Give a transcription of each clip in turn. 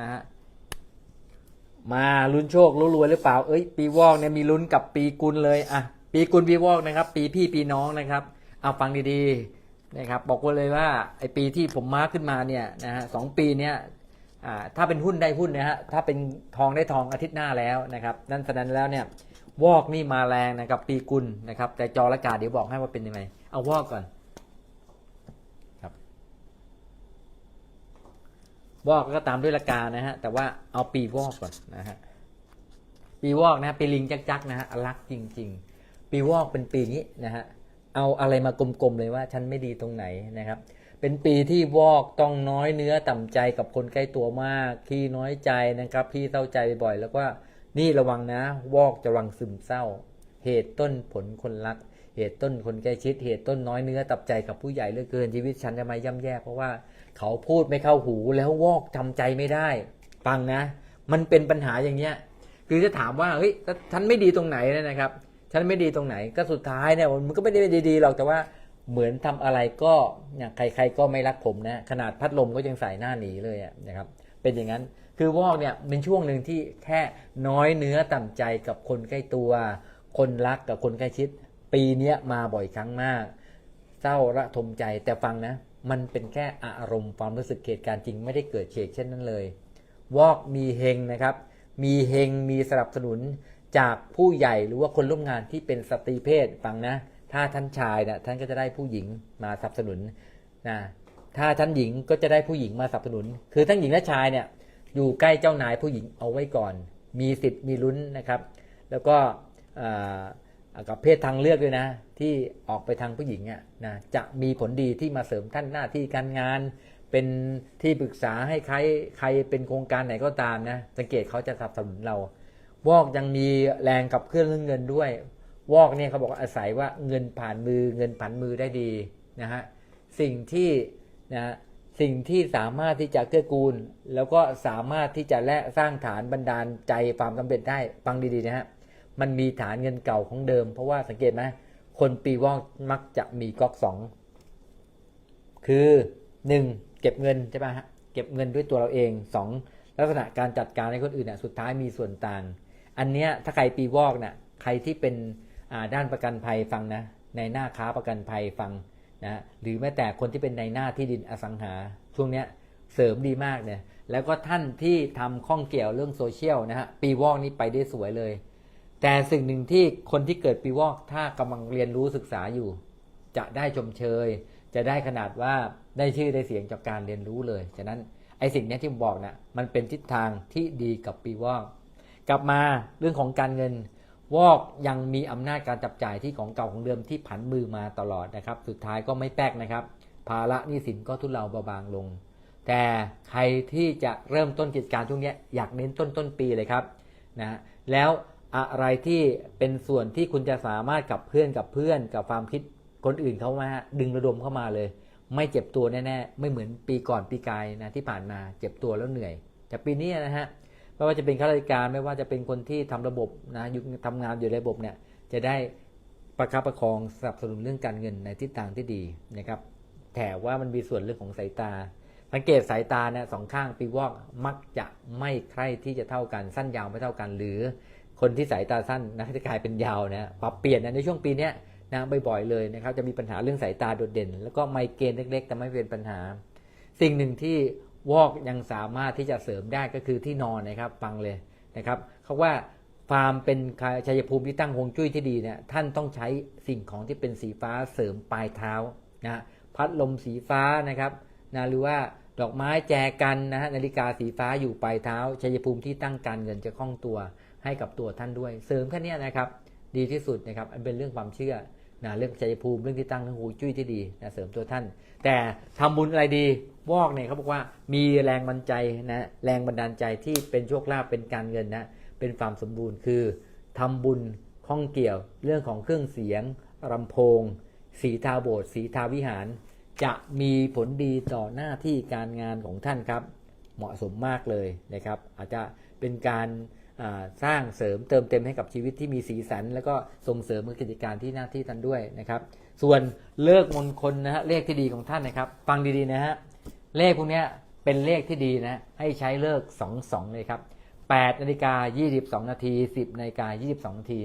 นะฮะมาลุ้นโชคลุ้นรวยหรือเปล่า เอ้ย ปีวอกเนี่ยมีลุ้นกับปีกุลเลยอะปีกุลปีวอกนะครับ ปีพี่ปีน้องนะครับ เอาฟังดีๆนะครับ บอกไว้เลยว่าไอปีที่ผมมาร์คขึ้นมาเนี่ยนะฮะสองปีเนี่ยอ่าถ้าเป็นหุ้นได้หุ้นนะฮะถ้าเป็นทองได้ทองอาทิตย์หน้าแล้วนะครับ นั่นฉะนั้นแล้วเนี่ยวอกนี่มาแรงนะครับ ปีกุลนะครับ แต่จอละกาเดี๋ยวบอกให้ว่าเป็นยังไงเอาวอกก่อน วอกก็ตามด้วยละกานะฮะ แต่ว่าเอาปีวอกก่อนนะฮะ ปีวอกนะฮะปีลิงจักๆนะฮะอลักจริง ๆ ปีวอกเป็นปีนี้นะฮะ เอาอะไรมากลมๆเลยว่าฉันไม่ดีตรงไหนนะครับ เป็นปีที่วอกต้องน้อยเนื้อต่ำใจกับคนใกล้ตัวมากขี้น้อยใจนะครับ พี่เศร้าใจบ่อยแล้วก็นี่ระวังนะ วอกจะวังซึมเศร้า เหตุต้นผลคนรัก เหตุต้นคนใกล้ชิด เหตุต้นน้อยเนื้อตับใจกับผู้ใหญ่เหลือเกินชีวิตฉันจะมาย่ำแย่เพราะว่า เขาพูดไม่เข้าหูแล้ววอกจำใจไม่ได้ ฟังนะ มันเป็นปัญหาอย่างเงี้ย คือจะถามว่าเฮ้ยฉันไม่ดีตรงไหนนยนะครับ ฉันไม่ดีตรงไหนก็สุดท้ายเนี่ยมันก็ไม่ได้ดีๆหรอกแต่ว่าเหมือนทำอะไรก็เนี่ยใคร ๆ ก็ไม่รักผมนะขนาดพัดลมก็ยังใส่หน้าหนีเลยนะครับ เป็นอย่างนั้นคือวอกเนี่ยเป็นช่วงหนึ่งที่แค่น้อยเนื้อต่ำใจกับคนใกล้ตัว คนรักกับคนใกล้ชิด ปีเนี้ยมาบ่อยครั้งมาก เศร้าระทมใจแต่ฟังนะมันเป็นแค่อารมณ์ความรู้สึกเหตุการณ์จริงไม่ได้เกิดเฉกเช่นนั้นเลย วอกมีเฮงนะครับ มีเฮงมีสนับสนุนจากผู้ใหญ่หรือว่าคนร่วมงานที่เป็นสตรีเพศฟังนะ ถ้าท่านชายนะท่านก็จะได้ผู้หญิงมาสนับสนุนนะถ้าท่านหญิงก็จะได้ผู้หญิงมาสนับสนุน คือทั้งหญิงและชายเนี่ยอยู่ใกล้เจ้านายผู้หญิงเอาไว้ก่อน มีสิทธิ์มีลุ้นนะครับ แล้วก็ กับเพศทางเลือกด้วยนะ ที่ออกไปทางผู้หญิงอะนะจะมีผลดีที่มาเสริมท่านหน้าที่การงาน เป็นที่ปรึกษาให้ใครใครเป็นโครงการไหนก็ตามนะสังเกตเขาจะสนับสนุนเรา วอกยังมีแรงกับเครื่องเรื่องเงินด้วย วอกเนี่ยเขาบอกอาศัยว่าเงินผ่านมือเงินผ่านมือได้ดีนะฮะสิ่งที่นะสิ่งที่สามารถที่จะเกื้อกูล แล้วก็สามารถที่จะและสร้างฐานบันดาลใจความสำเร็จได้ฟังดีๆนะฮะ มันมีฐานเงินเก่าของเดิม เพราะว่าสังเกตไหมคนปีวอกมักจะมีก๊อกสองคือหนึ่งเก็บเงินใช่ไหมฮะเก็บเงินด้วยตัวเราเองสองลักษณะการจัดการให้คนอื่นน่ะสุดท้ายมีส่วนต่าง อันเนี้ยถ้าใครปีวอกน่ะใครที่เป็นอ่าด้านประกันภัยฟังนะในหน้าค้าประกันภัยฟังนะหรือแม้แต่คนที่เป็นในหน้าที่ดินอสังหา ช่วงเนี้ยเสริมดีมากเนี่ยแล้วก็ท่านที่ทำข้องเกี่ยวเรื่องโซเชียลนะฮะปีวอกนี้ไปได้สวยเลย แต่สิ่งหนึ่งที่คนที่เกิดปีวอกถ้ากำลังเรียนรู้ศึกษาอยู่ จะได้ชมเชย จะได้ขนาดว่าได้ชื่อได้เสียงจากการเรียนรู้เลย ฉะนั้นไอ้สิ่งนี้ที่ผมบอกนะ่ะมันเป็นทิศทางที่ดีกับปีวอกกลับมาเรื่องของการเงิน วอกยังมีอำนาจการจับจ่ายที่ของเก่าของเดิมที่ผันมือมาตลอดนะครับ สุดท้ายก็ไม่แป๊กนะครับ ภาระหนี้สินก็ทุเลาเบาบางลง แต่ใครที่จะเริ่มต้นกิจการช่วงเนี้ยอยากเน้นต้นต้นปีเลยครับนะแล้ว อะไรที่เป็นส่วนที่คุณจะสามารถกับเพื่อนกับเพื่อนกับความคิดคนอื่นเข้ามาดึงระดมเข้ามาเลย ไม่เจ็บตัวแน่ๆไม่เหมือนปีก่อนปีกายนะที่ผ่านมาเจ็บตัวแล้วเหนื่อย แต่ปีนี้นะฮะไม่ว่าจะเป็นข้าราชการไม่ว่าจะเป็นคนที่ทำระบบนะยู่ทำงานอยู่ในระบบเนี่ยจะได้ประคับประคองสนับสนุนเรื่องการเงินในทิศทางที่ดีนะครับแต่ว่ามันมีส่วนเรื่องของสายตา สังเกตสายตาเนี่ยสองข้างปีวอกมักจะไม่ใคร่ที่จะเท่ากันสั้นยาวไม่เท่ากัน หรือ คนที่สายตาสั้นนะจะกลายเป็นยาวนะปรับเปลี่ยนนะในช่วงปีนี้นะบ่อยๆเลยนะครับจะมีปัญหาเรื่องสายตาโดดเด่น แล้วก็ไมเกรนเล็กๆ แต่ไม่เป็นปัญหา สิ่งหนึ่งที่วอกยังสามารถที่จะเสริมได้ก็คือที่นอนนะครับฟังเลยนะครับเขาว่าความเป็นชัยภูมิที่ตั้งฮวงจุ้ยที่ดีเนี่ยท่านต้องใช้สิ่งของที่เป็นสีฟ้าเสริมปลายเท้านะพัดลมสีฟ้านะครับนะหรือว่าดอกไม้แจกันนะฮะนาฬิกาสีฟ้าอยู่ปลายเท้าชัยภูมิที่ตั้งการเงินจะคล่องตัว ให้กับตัวท่านด้วย เสริมแค่นี้นะครับ ดีที่สุดนะครับอันเป็นเรื่องความเชื่อนะเรื่องชัยภูมิเรื่องที่ตั้งเรื่องหูจุ้ยที่ดีนะเสริมตัวท่าน แต่ทำบุญอะไรดีวอกเนี่ยเขาบอกว่ามีแรงบันใจนะแรงบันดาลใจที่เป็นโชคลาภเป็นการเงินนะเป็นความสมบูรณ์คือทำบุญข้องเกี่ยวเรื่องของเครื่องเสียงลำโพง สีทาโบสถ์สีทาวิหาร จะมีผลดีต่อหน้าที่การงานของท่านครับ เหมาะสมมากเลยนะครับ อาจจะเป็นการ สร้างเสริมเติมเต็มให้กับชีวิตที่มีสีสัน แล้วก็ส่งเสริมกิจการที่หน้าที่ท่านด้วยนะครับ ส่วนเลิกมงคลนะฮะเลขที่ดีของท่านนะครับ ฟังดีๆนะฮะเลขพวกนี้เป็นเลขที่ดีนะให้ใช้เลิกสองสองเลยครับ8นาฬิกา22 นาที 10นาฬิกา22 นาที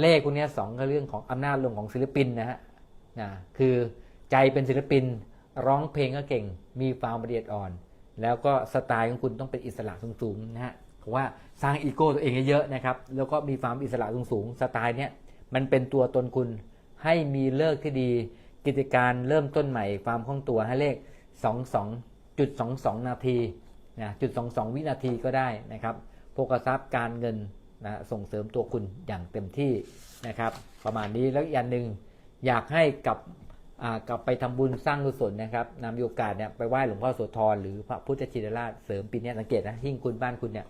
เลขพวกนี้สองก็เรื่องของอำนาจลงของศิลปินนะฮะนะคือใจเป็นศิลปินร้องเพลงก็เก่ง มีความละเอียดอ่อน แล้วก็สไตล์ของคุณต้องเป็นอิสระสูงๆนะฮะ เพราะว่าสร้างอีโก้ตัวเองเยอะๆนะครับ แล้วก็มีความอิสระสูงๆสไตล์เนี้ยมันเป็นตัวตนคุณให้มีเลิกที่ดี กิจการเริ่มต้นใหม่ความคล่องตัวให้เลข 22.22 นาทีนะจุด22 วินาทีก็ได้นะครับโภคทรัพย์การเงินนะส่งเสริมตัวคุณอย่างเต็มที่นะครับ ประมาณนี้แล้วอีกอย่างหนึ่งอยากให้กลับกลับไปทำบุญสร้างกุศลนะครับนำโอกาสเนี่ยไปไหว้หลวงพ่อโสธรหรือพระพุทธชินราชเสริมปีนี้สังเกตนะหิ้งคุณบ้านคุณเนี่ย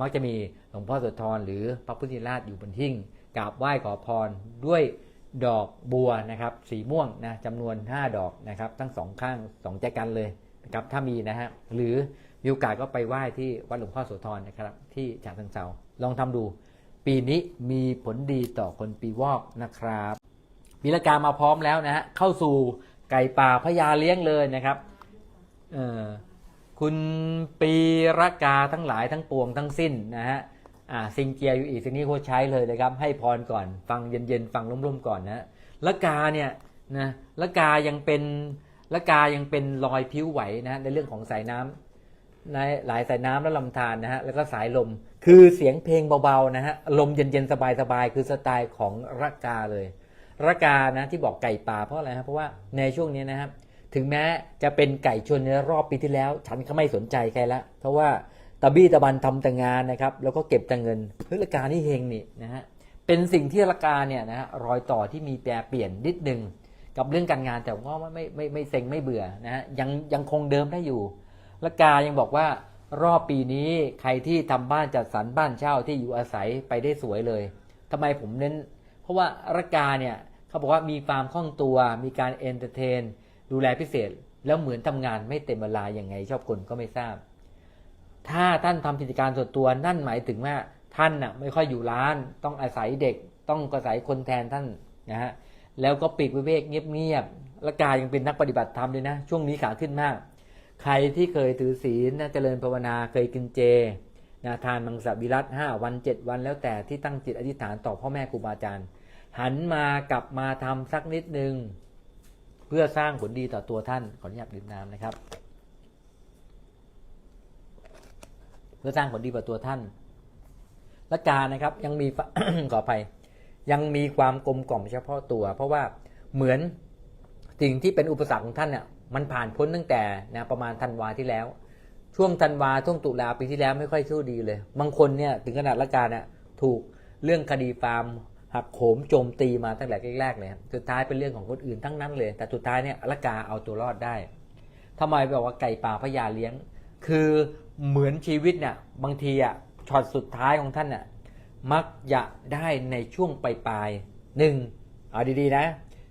มักจะมีหลวงพ่อโสธรหรือพระพุทธราชอยู่บนหิ้งกราบไหว้ขอพรด้วยดอกบัวนะครับ สีม่วงนะจำนวน 5 ดอกนะครับ ทั้งสองข้างสองใจกันเลยนะครับถ้ามีนะฮะหรือมีโอกาสก็ไปไหว้ที่วัดหลวงพ่อโสธรนะครับ ที่ฉะเชิงเทราลองทำดู ปีนี้มีผลดีต่อคนปีวอกนะครับปีละกามาพร้อมแล้วนะฮะเข้าสู่ไก่ป่าพญาเลี้ยงเลยนะครับเอ่อ คุณปีละกาทั้งหลายทั้งปวงทั้งสิ้นนะฮะอ่าซิงเกียอยู่อีกสิ่งนี้โคใช้เลยนะครับให้พรก่อน ฟังเย็นๆฟังร่มๆก่อนนะฮะละกาเนี่ยนะละกายังเป็นละกายังเป็นรอยผิวไหวนะฮะในเรื่องของสายน้ำในหลายสายน้ำและลำธารนะฮะแล้วก็สายลม คือเสียงเพลงเบาๆนะฮะลมเย็นๆสบายๆคือสไตล์ของรักาเลยรักกานะที่บอกไก่ป่าเพราะอะไรครับเพราะว่าในช่วงนี้นะครับ ถึงแม้จะเป็นไก่ชนในรอบปีที่แล้ว ฉันก็ไม่สนใจใครละเพราะว่าตะบี้ตะบันทำแต่งานนะครับ แล้วก็เก็บแต่เงินเฮ้ยรักานี่เฮงนี่นะฮะเป็นสิ่งที่รักาเนี่ยนะฮะรอยต่อที่มีแปรเปลี่ยนนิดนึงกับเรื่องการงานแต่ว่าไม่ไม่ไม่เซ็งไม่เบื่อนะฮะยังยังคงเดิมได้อยู่ละกายังบอกว่ารอบปีนี้ใครที่ทำบ้านจัดสรรบ้านเช่าที่อยู่อาศัยไปได้สวยเลยทำไมผมเน้น เพราะว่าละกาเนี่ยเขาบอกว่ามีความคล่องตัวมีการเอนเตอร์เทน ดูแลพิเศษแล้วเหมือนทำงานไม่เต็มเวลาอย่างไง ชอบคนก็ไม่ทราบ ถ้าท่านทำกิจการส่วนตัวนั่นหมายถึงว่าท่านน่ะไม่ค่อยอยู่ร้าน ต้องอาศัยเด็ก ต้องอาศัยคนแทนท่านนะฮะแล้วก็ปีกวิเวกเงียบๆละกายังเป็นนักปฏิบัติธรรมเลยนะ ช่วงนี้ขาขึ้นมาก ใครที่เคยถือศีลนะเจริญภาวนาเคยกินเจนะทานมังสวิรัตห้าวันเจ็ดวันแล้วแต่ที่ตั้งจิตอธิษฐานต่อพ่อแม่ครูบาอาจารย์หันมากลับมาทำสักนิดนึง เพื่อสร้างผลดีต่อตัวท่านขออนุญาตดื่มน้ำนะครับ เพื่อสร้างผลดีต่อตัวท่าน และการนะครับยังมีขออภัยยังมีความกลมกล่อมเฉพาะตัว เพราะว่าเหมือนสิ่งที่เป็นอุปสรรคของท่านเนี่ยมันผ่านพ้นตั้งแต่นะประมาณธันวาที่แล้ว ช่วงธันวาช่วงตุลาปีที่แล้วไม่ค่อยสู้ดีเลย บางคนเนี่ยถึงขนาดละการเนี่ยถูกเรื่องคดีฟาร์ม หักโหมโจมตีมาตั้งแต่แรกๆเลยสุดท้ายเป็นเรื่องของคนอื่นทั้งนั้นเลย แต่สุดท้ายเนี่ยละกาเอาตัวรอดได้ทำไมบอกว่าไก่ป่าพญาเลี้ยง คือเหมือนชีวิตเนี่ยบางทีอะช็อตสุดท้ายของท่านน่ะมักจะได้ในช่วงปลายๆหนึ่งเอาดีๆนะ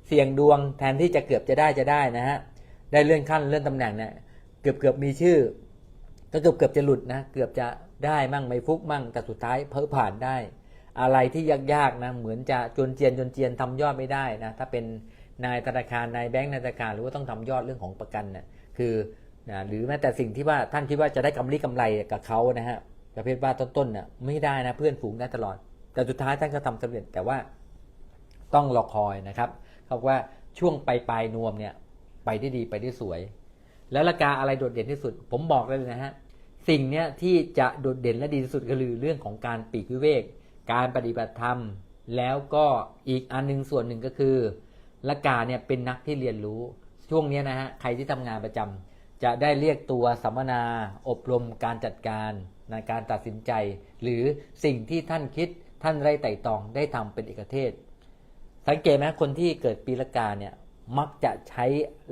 เสี่ยงดวงแทนที่จะเกือบจะได้จะได้นะฮะได้เลื่อนขั้นเลื่อนตำแหน่งเนี่ยเกือบเกือบมีชื่อ ก็เกือบเกือบจะหลุดนะ เกือบจะได้มั่งไม่ฟุกมั่งแต่สุดท้ายเพิ่ผ่านได้ อะไรที่ยากๆนะเหมือนจะจนเจียนจนเจียนทำยอดไม่ได้นะถ้าเป็นนายธนาคารนายแบงก์นายธนาคารหรือว่าต้องทำยอดเรื่องของประกันเนี่ยคือนะหรือแม้แต่สิ่งที่ว่าท่านคิดว่าจะได้กำไรกำไรกับเขานะฮะประเภทว่าต้นๆน่ะไม่ได้นะเพื่อนฝูงได้ตลอด แต่สุดท้ายท่านก็ทำสำเร็จแต่ว่าต้องรอคอยนะครับเขาว่าช่วงปลายปลายนวมเนี่ยไปได้ดีไปได้สวย แล้วราคาอะไรโดดเด่นที่สุด ผมบอกเลยนะฮะสิ่งเนี้ยที่จะโดดเด่นและดีที่สุดก็คือเรื่องของการปีกวิเวก การปฏิบัติธรรม แล้วก็อีกอันหนึงส่วนหนึ่งก็คือละกาเนี่ยเป็นนักที่เรียนรู้ ช่วงนี้นะฮะใครที่ทำงานประจำจะได้เรียกตัวสัมมนาอบรมการจัดการในการตัดสินใจ หรือสิ่งที่ท่านคิดท่านไรไต่ตองได้ทำเป็นเอกเทศ สังเกตไหมคนที่เกิดปีละกาเนี่ยมักจะใช้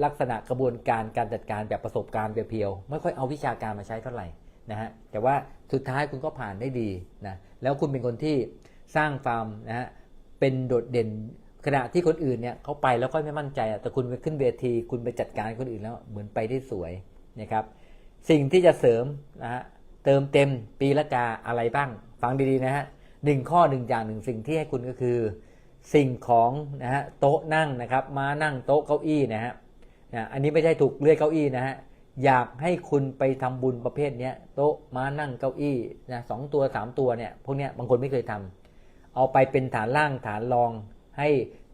ลักษณะกระบวนการการจัดการแบบประสบการณ์เพียวๆไม่ค่อยเอาวิชาการมาใช้เท่าไหร่นะฮะแต่ว่า สุดท้ายคุณก็ผ่านได้ดีนะแล้วคุณเป็นคนที่สร้างฟาร์มนะฮะเป็นโดดเด่นขณะที่คนอื่นเนี่ยเขาไปแล้วก็ไม่มั่นใจอะแต่คุณไปขึ้นเวที คุณไปจัดการคนอื่นแล้วเหมือนไปได้สวยนะครับ สิ่งที่จะเสริมนะฮะเติมเต็มปีละกาอะไรบ้าง ฟังดีๆนะฮะหนึ่งข้อหนึ่งอย่างหนึ่งสิ่งที่ให้คุณก็คือ สิ่งของนะฮะโต๊ะนั่งนะครับ ม้านั่งโต๊ะเก้าอี้นะฮะนะอันนี้ไม่ใช่ถูกเลื่อยเก้าอี้นะฮะ อยากให้คุณไปทำบุญประเภทเนี้ยโต๊ะม้านั่งเก้าอี้นะสองตัวสามตัวเนี่ยพวกเนี้ยบางคนไม่เคยทำเอาไปเป็นฐานล่างฐานรองให้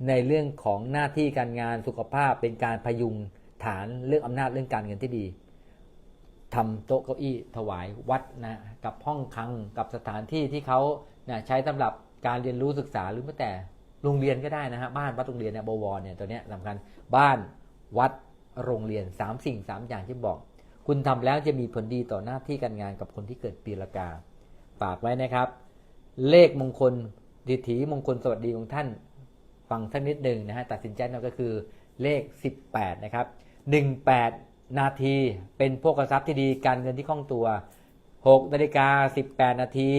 ในเรื่องของหน้าที่การงานสุขภาพเป็นการพยุงฐานเรื่องอำนาจเรื่องการเงินที่ดีทำโต๊ะเก้าอี้ถวายวัดนะกับห้องคังกับสถานที่ที่เขานะใช้สำหรับการเรียนรู้ศึกษาหรือแม้แต่โรงเรียนก็ได้นะฮะบ้านวัดโรงเรียนเนี่ยบวรเนี่ยตัวเนี้ยสำคัญบ้านวัด โรงเรียนสามสิ่งสามอย่างที่บอก คุณทำแล้วจะมีผลดีต่อหน้าที่การงานกับคนที่เกิดปีละกา ฝากไว้นะครับ เลขมงคลดิถีมงคลสวัสดีของท่าน ฟังสักนิดหนึ่งนะฮะตัดสินใจเอาก็คือเลข 18 นะครับ 18 นาทีเป็นพวกทรัพย์ที่ดีการเงินที่คล่องตัว6นาฬิกา18 นาที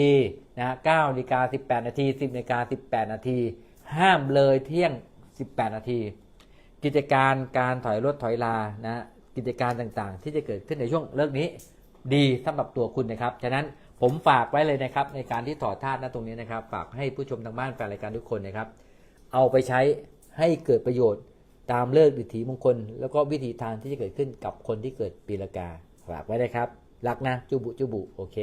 นะฮะ9นาฬิกา18 นาที 10นาฬิกา18 นาที ห้ามเลยเที่ยง 18 นาที กิจการการถอยรถถอยลานะกิจการต่างๆ ที่จะเกิดขึ้นในช่วงเลิกนี้ ดีสำหรับตัวคุณนะครับฉะนั้นผมฝากไว้เลยนะครับ ในการที่ถอดธาตุณตรงนี้นะครับ ฝากให้ผู้ชมทางบ้านแฟนรายการทุกคนนะครับ เอาไปใช้ให้เกิดประโยชน์ตามเลิกดิถีมงคล แล้วก็วิธีทางที่จะเกิดขึ้นกับคนที่เกิดปีละกาฝากไว้นะครับ รักนะ จุบุจุบุโอเค